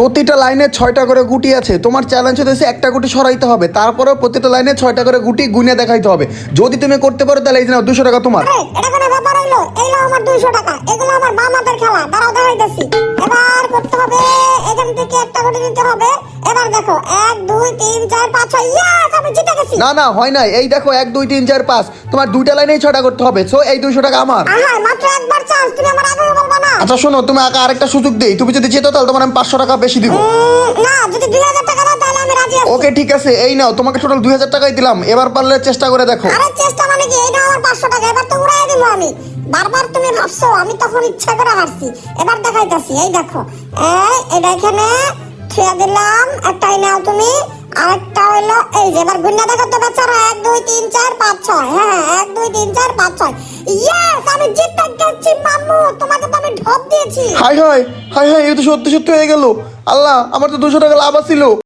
প্রতিটা লাইনে ছয়টা করে গুটি আছে। তোমার চ্যালেঞ্জ হতেছে একটা গুটি সরাইতে হবে। তারপরেও প্রতিটা লাইনে ছয়টা করে গুটি গুনে দেখাইতে হবে। যদি তুমি করতে পারো তাহলে এই যে দুশো টাকা তোমার। এবার দেখো, এক, দুই, তিন, চার, পাঁচ, ছয়। আমি গেছি না না হয় নাই। এই দেখো এক দুই তিন চার পাঁচ। তোমার দুইটা লাইনেই ছটা করতে হবে। সো এই দুইশো টাকা আমার। আহা মাত্র একবার চান্স তুমি আমার আগে বলবা না। আচ্ছা শোনো তুমি আগে আরেকটা সুযোগ দেই। তুমি যদি যেত তাহলে তোমার আমি পাঁচশো টাকা বেশি দিব। উম, না যদি দুই হাজার টাকা দাও তাহলে আমি রাজি আছি। ওকে ঠিক আছে এই নাও তোমাকে টোটাল দুই হাজার টাকাই দিলাম। এবার পারলে চেষ্টা করে দেখো। আরে চেষ্টা মানে কি? আমার পাঁচশো টাকা এবার তো উড়াই দিব আমি। বারবার তুমি ভাবছ আমি তখন ইচ্ছা করে হারছি। এবার দেখাইতাছি এই দেখো। এই এটা এখানে থুয়া দিলাম। একটাই নাও তুমি। এই যে এবার গুন্না দেখো তো বাচ্চারা এক, দুই, তিন, চার, পাঁচ, ছয়। হ্যাঁ এক, দুই, তিন, চার, পাঁচ, ছয়। ইয়েস আমি জিতে গেছি মাম্মু তোমাকে তো আমি ঢপ দিয়েছি। হাই হাই হাই হাই এই তো সত্যি সত্যি হয়ে গেল। আল্লাহ, আমার তো দুশো টাকা লাভ আছিল।